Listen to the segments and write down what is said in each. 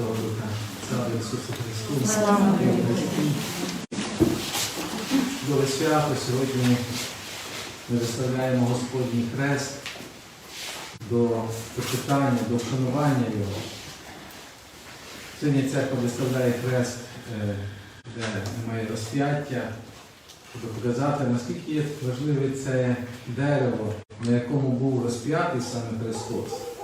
Святого Духа. Слава Ісусу Христу! Слава свято сьогодні ми виставляємо Господній хрест до почитання, до вшанування Його. Сьогодні церква виставляє хрест, е, де немає розп'яття, щоб показати, наскільки важливе це дерево, на якому був розп'ятий саме Христос.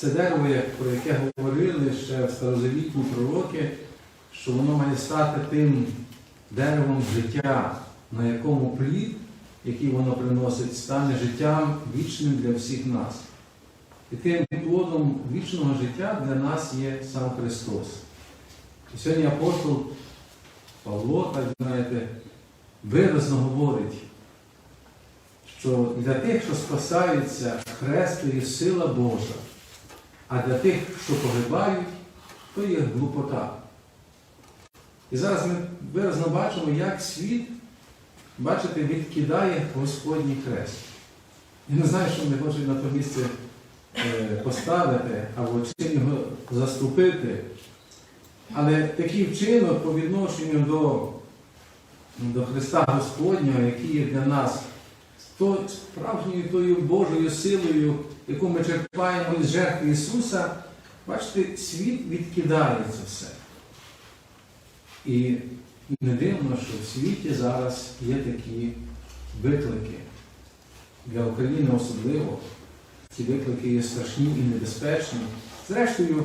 Це дерево, про яке говорили ще старозавітні пророки, що воно має стати тим деревом життя, на якому плід, який воно приносить, стане життям вічним для всіх нас. І тим плодом вічного життя для нас є сам Христос. І сьогодні апостол Павло, так знаєте, виразно говорить, що для тих, що спасаються, хрест є сила Божа, а для тих, що погибають, то є глупота. І зараз ми виразно бачимо, як світ, бачите, відкидає Господній хрест. Я не знаю, що вони хочуть на то місце е, поставити або чим його заступити. Але такий вчинок по відношенню до, до Христа Господнього, який є для нас то справжньою тою Божою силою, яку ми черпаємо із жертви Ісуса, бачите, світ відкидає це все. І не дивно, що в світі зараз є такі виклики. Для України особливо. Ці виклики є страшні і небезпечні. Зрештою,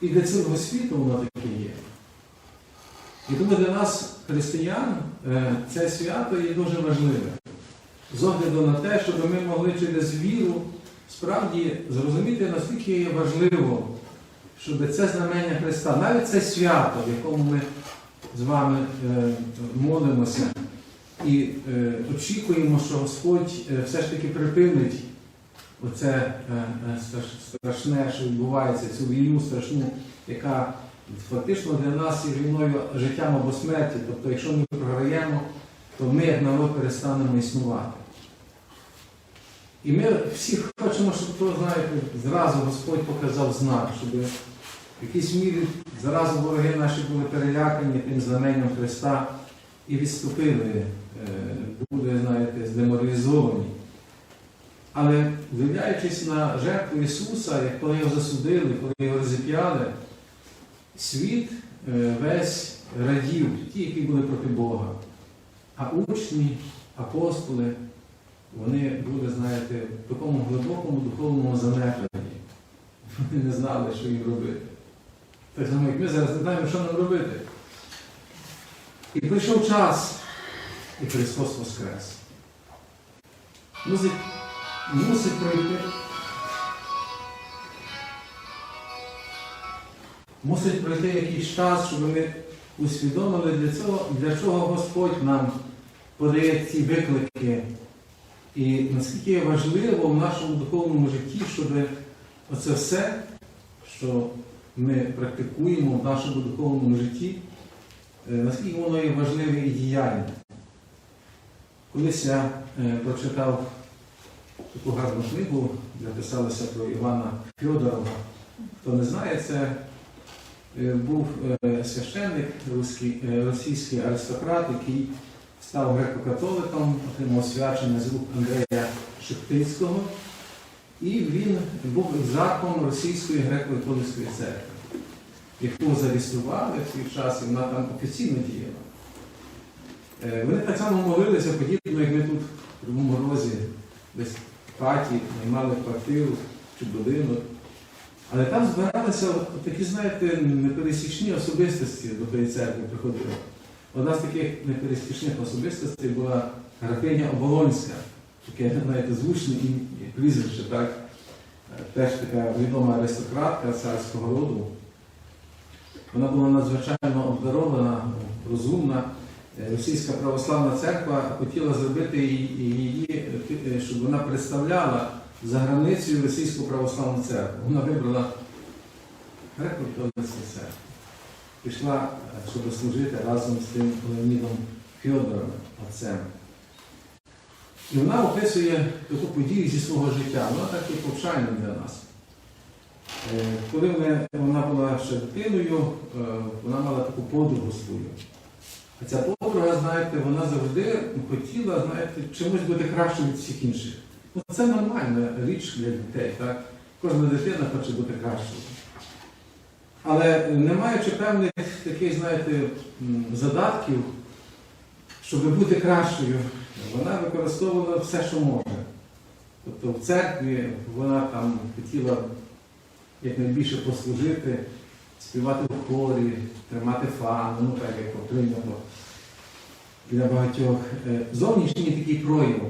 і для цілого світу воно таке є. І тому для нас, християн, е, це свято є дуже важливе. З огляду на те, щоб ми могли через віру справді зрозуміти, наскільки є важливо, щоб це знамення Христа, навіть це свято, в якому ми з вами е, молимося і е, очікуємо, що Господь е, все ж таки припинить оце страшне, що відбувається, цю війну страшну, яка фактично для нас є війною життям або смерті. Тобто, якщо ми програємо, то ми як народ перестанемо існувати. І ми всі хочемо, щоб то, знаєте, зразу Господь показав знак, щоб в якійсь мірі зразу вороги наші були перелякані тим знаменням Христа і відступили, е, були, знаєте, здеморалізовані. Але дивляючись на жертву Ісуса, як коли його засудили, коли його розіп'яли, світ е, весь радів, ті, які були проти Бога. А учні, апостоли, вони були, знаєте, в такому глибокому духовному занепаді. Вони не знали, що їм робити. Так само, як ми зараз не знаємо, що нам робити. І прийшов час, і Христос Воскрес. Мусить, мусить пройти. Мусить пройти якийсь час, щоб ми усвідомили, для, цього, для чого Господь нам подає ці виклики. І наскільки важливо в нашому духовному житті, щоб оце все, що ми практикуємо в нашому духовному житті, е, наскільки воно є важливе і діяльне. Колись я е, прочитав таку гарну книгу, де писалося про Івана Фьодорова. Хто не знає, це е, був священник російський аристократ, який став греко-католиком, отримав свячення з рук Андрея Шептицького, і він був екзархом Російської греко-католицької церкви, яку зареєстрували в свій час, і вона там офіційно діяла. Е, Вони так само молилися, подібно, як ми тут в Кривому Розі, десь в хаті, наймали квартиру чи будинок. Але там збиралися такі, знаєте, непересічні особистості до тої церкви приходили. Одна з таких непересічних особистостей була графиня Оболонська, таке, знаєте, звучне прізвище, так? Е, Теж така відома аристократка царського роду. Вона була надзвичайно обдарована, розумна. Е, Російська православна церква хотіла зробити її- її, е, щоб вона представляла за границею Російську православну церкву. Вона вибрала греко-католицьку церкву. Пішла, е, щоб служити разом з тим Леонідом Фьодоровим, отцем. І вона описує таку подію зі свого життя. Вона так і повчальна для нас. Е, Коли вона- була ще дитиною, е, вона мала таку подругу свою. А ця подруга, знаєте, вона завжди хотіла, знаєте, чимось бути краще від всіх інших. Ну, це нормальна річ для дітей, так? Кожна дитина хоче бути кращою. Але не маючи певних таких, знаєте, задатків, щоб бути кращою, вона використовувала все, що може. Тобто в церкві вона там хотіла якнайбільше послужити, співати в хорі, тримати фан, ну так як прийнято для багатьох. Е, Зовнішній такий прояв.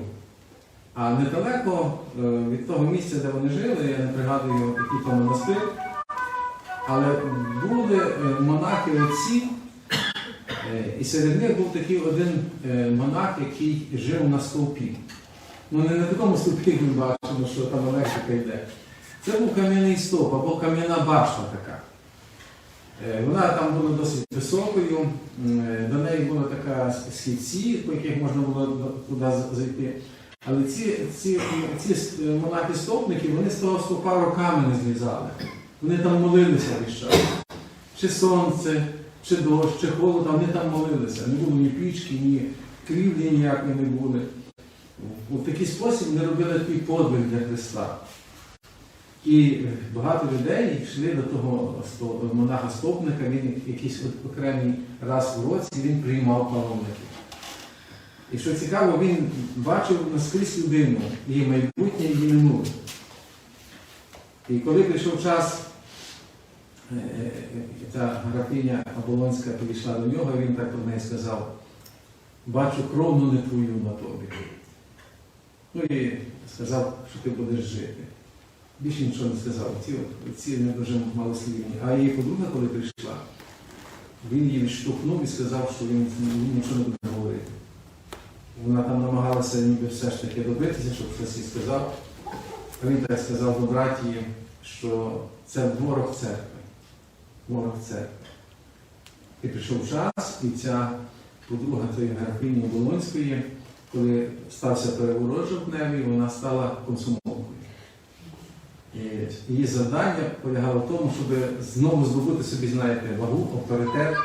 А недалеко е, від того місця, де вони жили, я не пригадую, який то монастир, але були е, монахи отці, е, і серед них був такий один е, монах, який жив на стовпі. Ну не на такому стовпі, ми бачимо, що там електрика йде. Це був кам'яний стовп або кам'яна башта така. Вона там була досить високою, до неї була така східці, по яких можна було туди зайти. Але ці, ці, ці монахи-стовпники, вони з того стовпа роками не злізали. Вони там молилися весь час. Чи сонце, чи дощ, чи холод, а вони там молилися. Не було ні пічки, ні крівлі ніякої не були. У такий спосіб вони робили такий подвиг для Христа. І багато людей йшли до того монаха-стопника, він якийсь окремий раз в році він приймав паломників. І що цікаво, він бачив наскрізь людину, її майбутнє, її минуле. І коли прийшов час, е, е, ця графиня Оболонська підійшла до нього, і він так про неї сказав, бачу кров, ну не твою на тобі. Ну і сказав, що ти будеш жити. Більше нічого не сказав. Ці, ці не дуже малослівні. А її подруга, коли прийшла, він її відштовхнув і сказав, що він, він нічого не буде говорити. Вона там намагалася ніби все ж таки добитися, щоб щось їй сказав. А він так сказав до братії, що це ворог церкви. Ворог церкви. І прийшов час, і ця подруга цієї графині Болонської, коли стався переворот в жовтневі, вона стала комсомолкою. Її завдання полягало в тому, щоб знову здобути собі, знаєте, вагу, авторитет.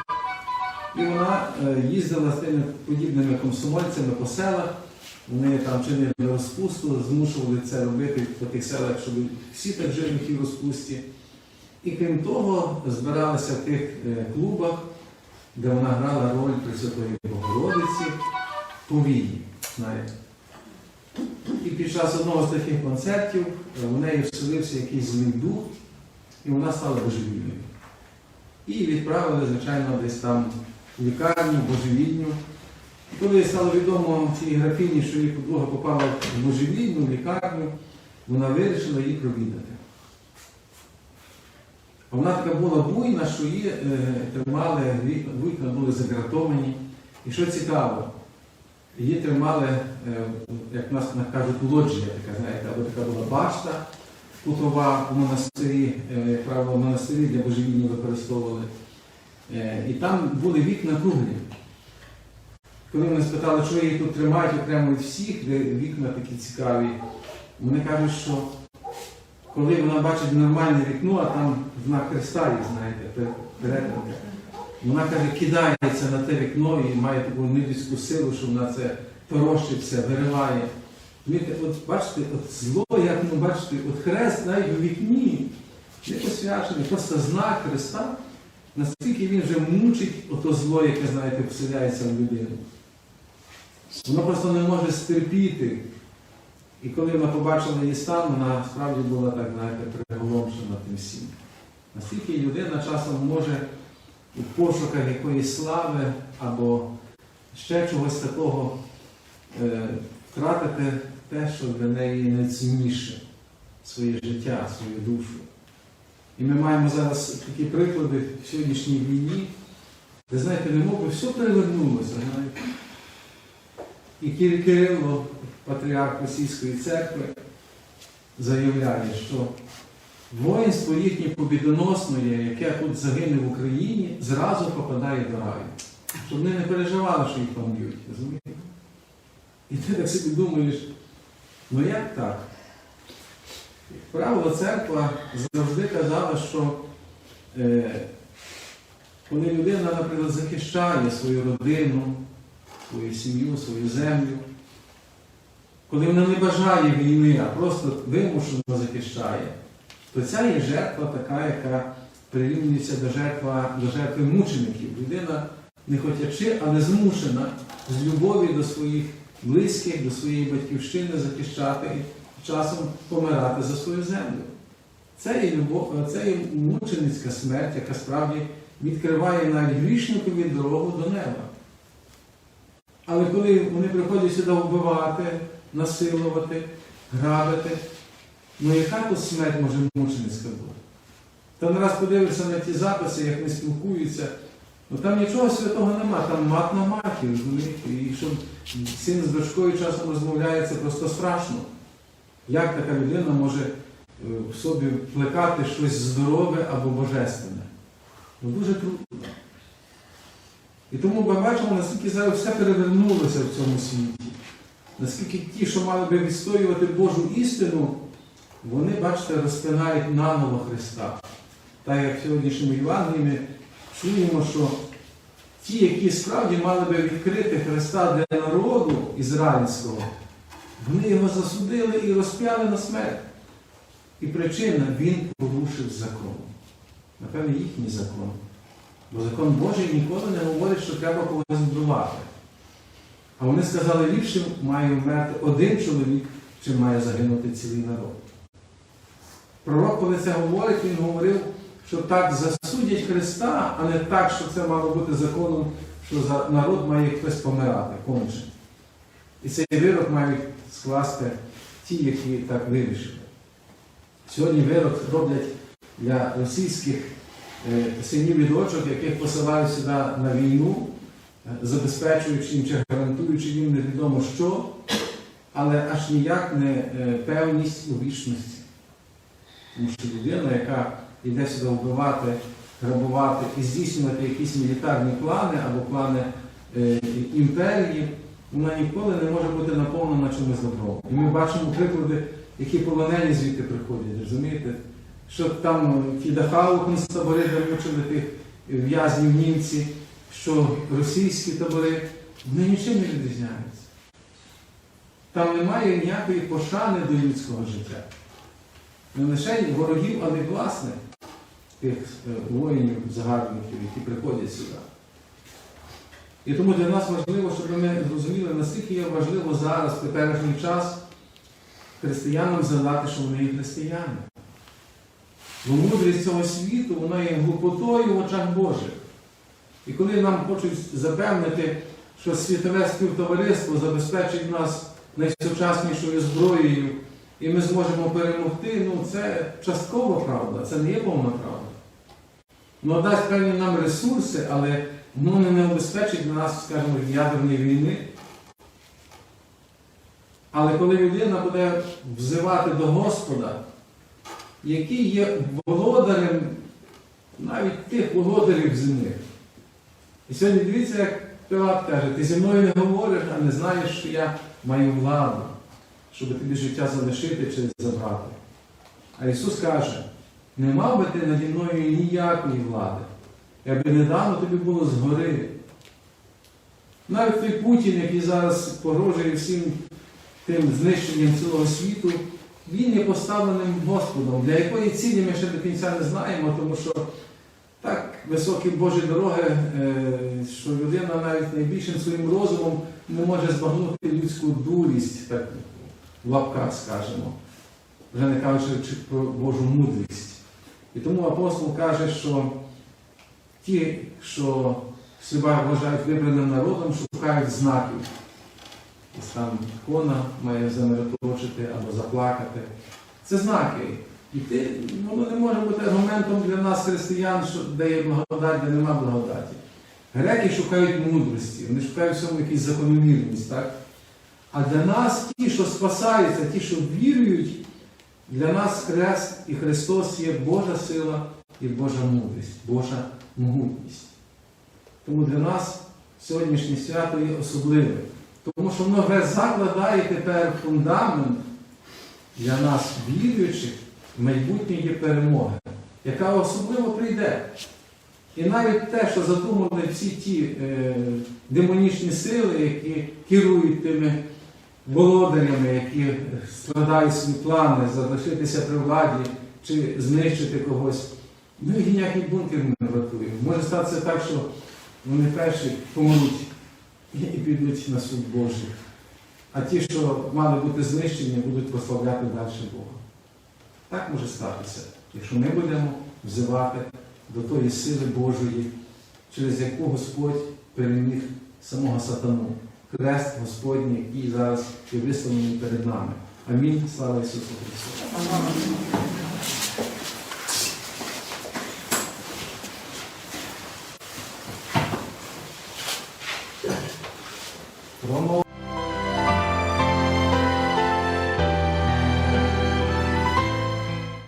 І вона е, їздила з тими подібними комсомольцями по селах. Вони там чинили розпусту, змушували це робити по тих селах, щоб всі так жили в тій розпусті. І крім того, збиралися в тих е, клубах, де вона грала роль Пресвятої Богородиці, повії. Знаєте. І під час одного з таких концертів е, в неї вселився якийсь злий дух, і вона стала божевільною. І відправили, звичайно, десь там в лікарню, божевільню. Коли стало відомо цій графіні, що її подруга попала в божевільну в лікарню, вона вирішила її провідати. Вона така була буйна, що її е, тримали, вікна, були загратовані. І що цікаво, її тримали, е, як нас кажуть, лоджія, така, знаєте, або така була башта кутова в монастирі, е, як правило, в монастирі для божевільні використовували. І там були вікна круглі. Коли вони спитали, що її тут тримають окремо від всіх, де вікна такі цікаві, вони кажуть, що коли вона бачить нормальне вікно, а там знак Христа, є, знаєте, пер- перетинки, вона каже, кидається на те вікно і має таку нелюдську силу, що вона це торощить вириває. От бачите, от зло, як ну бачите, от хрест навіть у вікні не посвячений, просто знак Христа, наскільки він вже мучить ото зло, яке, знаєте, вселяється в людину. Вона просто не може стерпіти. І коли вона побачила її стан, вона справді була так, знаєте, приголомшена тим всім. Наскільки людина часом може у пошуках якоїсь слави або ще чогось такого е, втратити те, що для неї найцінніше своє життя, свою душу. І ми маємо зараз такі приклади в сьогоднішній війні, де, знаєте, не би все перевернулося. І Кирило, патріарх Російської церкви, заявляє, що воїнство їхнє побідоносне, яке тут загине в Україні, зразу попадає до раю. Щоб вони не переживали, що їх там б'ють. розумієте? І ти так собі думаєш, ну як так? Правило, церква завжди казала, що е, коли людина, наприклад, захищає свою родину, свою сім'ю, свою землю, коли вона не бажає війни, а просто вимушено захищає, то ця є жертва така, яка прирівнюється до, жертва, до жертви мучеників. Людина не хотячи, але змушена з любові до своїх близьких, до своєї батьківщини захищати і часом помирати за свою землю. Це є, любов, це є мученицька смерть, яка справді відкриває навіть грішникові дорогу до неба. Але коли вони приходять сюди вбивати, насилувати, грабити, ну яка тут смерть може мученицька бути? Та не раз подивишся на ті записи, як вони спілкуються, ну там нічого святого нема, там мат на маті, розумієте? І щоб син з дочкою часом розмовляє, це просто страшно. Як така людина може е, в собі плекати щось здорове або божественне? Ну дуже трудно. І тому ми бачимо, наскільки зараз все перевернулося в цьому світі. Наскільки ті, що мали би відстоювати Божу істину, вони, бачите, розпинають наново Христа. Так як в сьогоднішньому Євангелії ми чуємо, що ті, які справді мали би відкрити Христа для народу ізраїльського, вони його засудили і розп'яли на смерть. І причина він порушив закон. Напевне, їхній закон. Бо закон Божий ніколи не говорить, що треба когось вбивати. А вони сказали, ліпше має вмерти один чоловік, чим має загинути цілий народ. Пророк, коли це говорить, він говорив, що так засудять Христа, а не так, що це мало бути законом, що за народ має хтось помирати, конче. І цей вирок мають скласти ті, які так вирішили. Сьогодні вирок роблять для російських е, синів і дочок, яких посилають сюди на війну, забезпечуючи їм чи гарантуючи їм невідомо що, але аж ніяк не е, певність у вічності. Тому що людина, яка йде сюди вбивати, грабувати і здійснювати якісь мілітарні плани або плани е, імперії, вона ніколи не може бути наповнена чимось добром. І ми бачимо приклади, які полонені звідти приходять, розумієте? Що там ті Дахау концтабори, мучили тих в'язнів німці, що російські табори, вони нічим не відрізняються. Там немає ніякої пошани до людського життя. Не лише ворогів, але й власне тих е, воїнів, загарбників, які приходять сюди. І тому для нас важливо, щоб ми зрозуміли, наскільки є важливо зараз, в теперішній час, християнам задати, що вони є християни. Бо мудрість цього світу, вона є глупотою в очах Божих. І коли нам хочуть запевнити, що світове співтовариство забезпечить нас найсучаснішою зброєю, і ми зможемо перемогти, ну це часткова правда, це не є повна правда. Воно дасть певні нам ресурси, але воно не обезпечить нас, скажімо, від ядерної війни. Але коли людина буде взивати до Господа, який є володарем навіть тих володарів земних. І сьогодні дивіться, як Пилат каже, ти зі мною не говориш, а не знаєш, що я маю владу, щоб тобі життя залишити чи забрати. А Ісус каже, не мав би ти наді мною ніякої влади. Якби недавно тобі було згори. Навіть той Путін, який зараз погрожує всім тим знищенням цілого світу, він є поставленим Господом, для якої цілі ми ще до кінця не знаємо, тому що високі Божі дороги, е, що людина навіть найбільшим своїм розумом не може збагнути людську дурість, так в лапках скажемо, вже не кажучи про Божу мудрість. І тому апостол каже, що ті, що себе вважають вибраним народом, шукають знаків. Ось там ікона має замироточити або заплакати. Це знаки. І ти, воно не може бути аргументом для нас, християн, що де є благодать, де нема благодаті. Греки шукають мудрості, вони шукають всьому якусь закономірність. так? А для нас ті, що спасаються, ті, що вірують, для нас Хрест і Христос є Божа сила і Божа мудрість, Божа могутність. Тому для нас сьогоднішнє свято є особливе. Тому що воно закладає тепер фундамент для нас, віруючих, майбутнє є перемога, яка особливо прийде. І навіть те, що задумали всі ті е, демонічні сили, які керують тими володарями, які складають свої плани залишитися при владі чи знищити когось, ну їх ніякий бункер не врятує. Може статися так, що вони перші помруть і підуть на суд Божий. А ті, що мали бути знищені, будуть прославляти далі Бога. Так може статися, якщо ми будемо взивати до тої сили Божої, через яку Господь переміг самого сатану. Хрест Господній, який зараз є висловлений перед нами. Амінь. Слава Ісусу Христу.